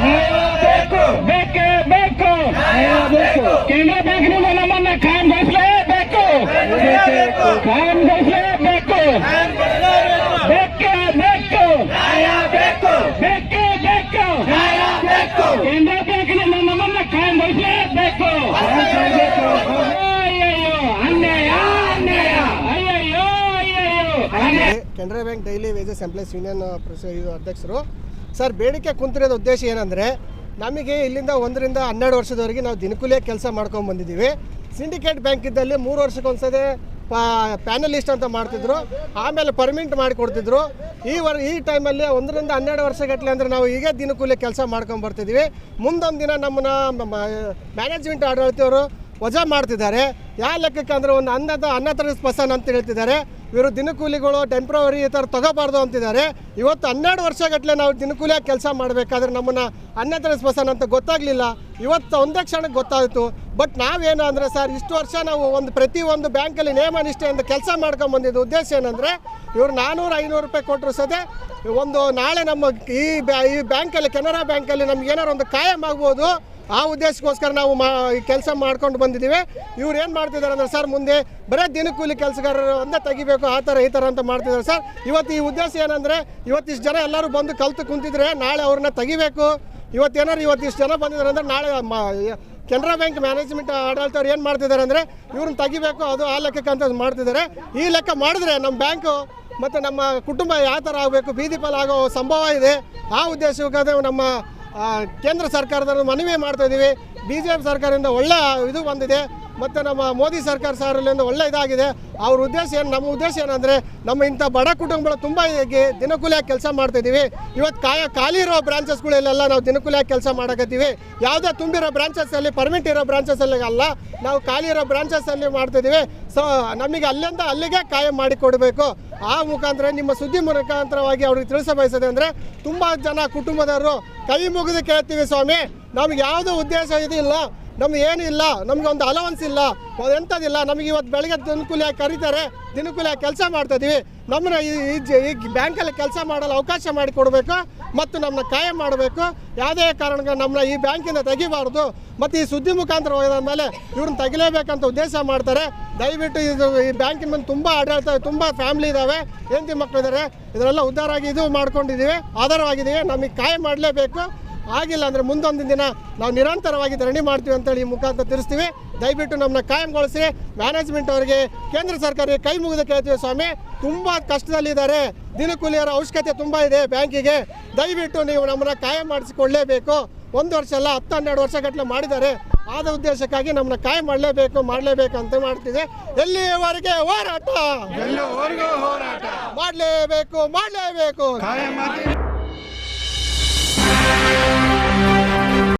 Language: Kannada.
ಬೇಕು. ಬೇಕು ಕೇಂದ್ರ ಬ್ಯಾಂಕ್ನಿಂದ ನಮ್ಮನ್ನ ಕಾಯಂಗೊಳಿಸಲೇಬೇಕು ಕಾಯಂಗೊಳಿಸಲೇಬೇಕು ಬೇಕು ಬೇಕು. ಬೇಕು ಬೇಕು. ಬೇಕು ಕೇಂದ್ರ ಬ್ಯಾಂಕ್ನಿಂದ ನಮ್ಮನ್ನ ಕಾಯಂಗೊಳಿಸಲೇಬೇಕು ಅಯ್ಯಯ್ಯೋ Canara bank daily wages employees union ಅಧ್ಯಕ್ಷರು ಸರ್, ಬೇಡಿಕೆ ಕುಂತಿರೋದು ಉದ್ದೇಶ ಏನಂದರೆ, ನಮಗೆ ಇಲ್ಲಿಂದ ಒಂದರಿಂದ ಹನ್ನೆರಡು ವರ್ಷದವರೆಗೆ ನಾವು ದಿನಕೂಲಿಯ ಕೆಲಸ ಮಾಡ್ಕೊಂಡು ಬಂದಿದ್ದೀವಿ. ಸಿಂಡಿಕೇಟ್ ಬ್ಯಾಂಕ್ ಇದ್ದಲ್ಲಿ ಮೂರು ವರ್ಷಕ್ಕೊಂದ್ಸತಿ ಪಾ ಪ್ಯಾನಲಿಸ್ಟ್ ಅಂತ ಮಾಡ್ತಿದ್ರು. ಆಮೇಲೆ ಪರ್ಮಿಂಟ್ ಮಾಡಿಕೊಡ್ತಿದ್ರು. ಈ ವರ್, ಈ ಟೈಮಲ್ಲಿ ಒಂದರಿಂದ ಹನ್ನೆರಡು ವರ್ಷಗಟ್ಟಲೆ ಅಂದರೆ ನಾವು ಈಗ ದಿನಕೂಲಿ ಕೆಲಸ ಮಾಡ್ಕೊಂಡು ಬರ್ತಿದ್ದೀವಿ. ಮುಂದೊಂದು ದಿನ ನಮ್ಮನ್ನ ಮ್ಯಾನೇಜ್ಮೆಂಟ್ ಆಡಳಿತವರು ವಜಾ ಮಾಡ್ತಿದ್ದಾರೆ. ಯಾವ ಲೆಕ್ಕಕ್ಕೆ ಅಂದರೆ ಒಂದು ಅನ್ನದ ಅನ್ನ ತರಿಸ್ ಪಸನ್ ಅಂತ ಹೇಳ್ತಿದ್ದಾರೆ. ಇವರು ದಿನಕೂಲಿಗಳು ಟೆಂಪ್ರವರಿ ಈ ಥರ ತಗೋಬಾರ್ದು ಅಂತಿದ್ದಾರೆ. ಇವತ್ತು ಹನ್ನೆರಡು ವರ್ಷಗಟ್ಟಲೆ ನಾವು ದಿನಕೂಲಿಯಾಗಿ ಕೆಲಸ ಮಾಡಬೇಕಾದ್ರೆ ನಮ್ಮನ್ನು ಅನ್ನತರಸ್ ಪರ್ಸನ್ ಅಂತ ಗೊತ್ತಾಗಲಿಲ್ಲ. ಇವತ್ತು ಒಂದೇ ಕ್ಷಣಕ್ಕೆ ಗೊತ್ತಾಯಿತು. ಬಟ್ ನಾವೇನು ಅಂದರೆ ಸರ್, ಇಷ್ಟು ವರ್ಷ ನಾವು ಒಂದು ಪ್ರತಿಯೊಂದು ಬ್ಯಾಂಕಲ್ಲಿ ನೇಮ ನಿಷ್ಠೆಯಿಂದ ಕೆಲಸ ಮಾಡ್ಕೊಂಡು ಬಂದಿದ್ದು ಉದ್ದೇಶ ಏನಂದರೆ, ಇವರು ನಾನ್ನೂರು ಐನೂರು ರೂಪಾಯಿ ಕೊಟ್ಟರು ಸದೆ ಒಂದು ನಾಳೆ ನಮ್ಮ ಈ ಬ್ಯಾ, ಈ ಬ್ಯಾಂಕಲ್ಲಿ, ಕೆನರಾ ಬ್ಯಾಂಕಲ್ಲಿ ನಮ್ಗೆ ಏನಾರು ಒಂದು ಕಾಯಂ ಆಗ್ಬೋದು. ಆ ಉದ್ದೇಶಕ್ಕೋಸ್ಕರ ನಾವು ಮಾ ಕೆಲಸ ಮಾಡ್ಕೊಂಡು ಬಂದಿದ್ದೀವಿ. ಇವ್ರು ಏನು ಮಾಡ್ತಿದ್ದಾರೆ ಅಂದರೆ ಸರ್, ಮುಂದೆ ಬರೀ ದಿನಕೂಲಿ ಕೆಲಸಗಾರರು ಅಂದೇ ತೆಗಿಬೇಕು, ಆ ಥರ ಈ ಥರ ಅಂತ ಮಾಡ್ತಿದ್ದಾರೆ ಸರ್. ಇವತ್ತು ಈ ಉದ್ದೇಶ ಏನಂದರೆ ಇವತ್ತಿಷ್ಟು ಜನ ಎಲ್ಲರೂ ಬಂದು ಕಲ್ತು ಕುಂತಿದ್ರೆ ನಾಳೆ ಅವ್ರನ್ನ ತೆಗಿಬೇಕು. ಇವತ್ತೇನಾರು ಇವತ್ತಿಷ್ಟು ಜನ ಬಂದಿದ್ದಾರೆ ಅಂದರೆ ನಾಳೆ ಮಾ ಕೆನರಾ ಬ್ಯಾಂಕ್ ಮ್ಯಾನೇಜ್ಮೆಂಟ್ ಆಡಳಿತವ್ರು ಏನು ಮಾಡ್ತಿದ್ದಾರೆ ಅಂದರೆ ಇವ್ರನ್ನ ತೆಗಿಬೇಕು, ಅದು ಆ ಲೆಕ್ಕಕ್ಕೆ ಅಂತ ಮಾಡ್ತಿದ್ದಾರೆ. ಈ ಲೆಕ್ಕ ಮಾಡಿದ್ರೆ ನಮ್ಮ ಬ್ಯಾಂಕು ಮತ್ತು ನಮ್ಮ ಕುಟುಂಬ ಯಾವ ಥರ ಆಗಬೇಕು ಬೀದಿ ಪಾಲಾಗೋ ಆಗೋ ಸಂಭವ ಇದೆ. ಆ ಉದ್ದೇಶಕ್ಕಾದ್ರೆ ನಮ್ಮ ಕೇಂದ್ರ ಸರ್ಕಾರದವರು ಮನವಿ ಮಾಡ್ತಾ ಇದ್ದೀವಿ. ಬಿ ಜೆ ಪಿ ಸರ್ಕಾರದಿಂದ ಒಳ್ಳೆ ಇದು ಬಂದಿದೆ. ಮತ್ತು ನಮ್ಮ ಮೋದಿ ಸರ್ಕಾರ ಸಾರಲ್ಲಿಂದ ಒಳ್ಳೆ ಇದಾಗಿದೆ. ಅವ್ರ ಉದ್ದೇಶ ಏನು, ನಮ್ಮ ಉದ್ದೇಶ ಏನಂದರೆ ನಮ್ಮ ಇಂಥ ಬಡ ಕುಟುಂಬಗಳು ತುಂಬ ದಿನಕೂಲಿಯಾಗಿ ಕೆಲಸ ಮಾಡ್ತಾಯಿದ್ದೀವಿ ಇವತ್ತು ಕಾಯ, ಖಾಲಿ ಇರೋ ಬ್ರಾಂಚಸ್ಗಳಲ್ಲೆಲ್ಲ ನಾವು ದಿನಕೂಲಿಯಾಗಿ ಕೆಲಸ ಮಾಡಕತ್ತೀವಿ. ಯಾವುದೇ ತುಂಬಿರೋ ಬ್ರಾಂಚಸ್ಸಲ್ಲಿ ಪರ್ಮಿಟ್ ಇರೋ ಬ್ರಾಂಚಸ್ಸಲ್ಲಿ ಅಲ್ಲ ನಾವು ಖಾಲಿ ಇರೋ ಬ್ರಾಂಚಸ್ಸಲ್ಲಿ ಮಾಡ್ತಿದ್ದೀವಿ ಸೊ ನಮಗೆ ಅಲ್ಲಿಂದ ಅಲ್ಲಿಗೆ ಕಾಯಂ ಮಾಡಿ ಕೊಡಬೇಕು. ಆ ಮುಖಾಂತರ ನಿಮ್ಮ ಸುದ್ದಿ ಮುಖಾಂತರವಾಗಿ ಅವ್ರಿಗೆ ತಿಳಿಸ ಬಯಸದೆ ಅಂದರೆ ತುಂಬ ಜನ ಕುಟುಂಬದವರು ಕೈ ಮುಗಿದು ಕೇಳ್ತೀವಿ ಸ್ವಾಮಿ. ನಮ್ಗೆ ಯಾವುದೋ ಉದ್ದೇಶ ಇದಿಲ್ಲ. ನಮ್ಗೆ ಏನು ಇಲ್ಲ, ನಮ್ಗೆ ಒಂದು ಅಲವನ್ಸ್ ಇಲ್ಲ. ಎಂಥದಿಲ್ಲ, ನಮಗೆ ಇವತ್ತು ಬೆಳಗ್ಗೆ ದಿನಕೂಲಿಯಾಗಿ ಕರೀತಾರೆ ದಿನಕೂಲಿಯಾಗಿ ಕೆಲಸ ಮಾಡ್ತಾಯಿದ್ದೀವಿ ನಮ್ಮನ್ನ ಈ ಈ ಬ್ಯಾಂಕಲ್ಲಿ ಕೆಲಸ ಮಾಡಲು ಅವಕಾಶ ಮಾಡಿ ಕೊಡಬೇಕು ಮತ್ತು ನಮ್ಮನ್ನ ಕಾಯಂ ಮಾಡಬೇಕು. ಯಾವುದೇ ಕಾರಣಕ್ಕೆ ನಮ್ಮನ್ನ ಈ ಬ್ಯಾಂಕಿಂದ ತೆಗಿಬಾರ್ದು. ಮತ್ತು ಈ ಸುದ್ದಿ ಮುಖಾಂತರ ಹೋಗಿದ ಮೇಲೆ ಇವ್ರನ್ನ ತೆಗಿಲೇಬೇಕಂತ ಉದ್ದೇಶ ಮಾಡ್ತಾರೆ. ದಯವಿಟ್ಟು ಇದು ಈ ಬ್ಯಾಂಕಿನ ಮೇಲೆ ತುಂಬ ಆಡಳಿತ, ತುಂಬ ಫ್ಯಾಮ್ಲಿ ಇದ್ದಾವೆ ಹೆಂಡತಿ ಮಕ್ಕಳಿದ್ದಾರೆ ಇದರೆಲ್ಲ ಉದ್ಧಾರ ಆಗಿ ಇದು ಮಾಡ್ಕೊಂಡಿದ್ದೀವಿ. ಆಧಾರವಾಗಿದ್ದೀವಿ. ನಮಗೆ ಕಾಯಂ ಮಾಡಲೇಬೇಕು. ಆಗಿಲ್ಲ ಅಂದರೆ ಮುಂದೊಂದು ದಿನ ನಾವು ನಿರಂತರವಾಗಿ ಧರಣಿ ಮಾಡ್ತೀವಿ ಅಂತೇಳಿ ಈ ಮುಖಾಂತರ ತಿಳಿಸ್ತೀವಿ. ದಯವಿಟ್ಟು ನಮ್ಮನ್ನ ಕಾಯಂಗೊಳಿಸಿ. ಮ್ಯಾನೇಜ್ಮೆಂಟ್ ಅವರಿಗೆ ಕೇಂದ್ರ ಸರ್ಕಾರಕ್ಕೆ ಕೈ ಮುಗಿದು ಕೇಳ್ತೀವಿ ಸ್ವಾಮಿ. ತುಂಬ ಕಷ್ಟದಲ್ಲಿದ್ದಾರೆ. ದಿನಕೂಲಿಯರ ಅವಶ್ಯಕತೆ ತುಂಬ ಇದೆ ಬ್ಯಾಂಕಿಗೆ. ದಯವಿಟ್ಟು ನೀವು ನಮ್ಮನ್ನ ಕಾಯಂ ಮಾಡಿಸಿಕೊಳ್ಳೇಬೇಕು. ಒಂದು ವರ್ಷ ಅಲ್ಲ ಹತ್ತು ಹನ್ನೆರಡು ವರ್ಷಗಟ್ಟಲೆ ಮಾಡಿದ್ದಾರೆ. ಆದ ಉದ್ದೇಶಕ್ಕಾಗಿ ನಮ್ಮನ್ನ ಕಾಯಂ ಮಾಡಲೇಬೇಕು ಮಾಡಲೇಬೇಕು ಅಂತ ಮಾಡ್ತಿದೆ ಎಲ್ಲಿವರೆಗೆ ಹೋರಾಟ? ಮಾಡಲೇಬೇಕು ಮಾಡಲೇಬೇಕು.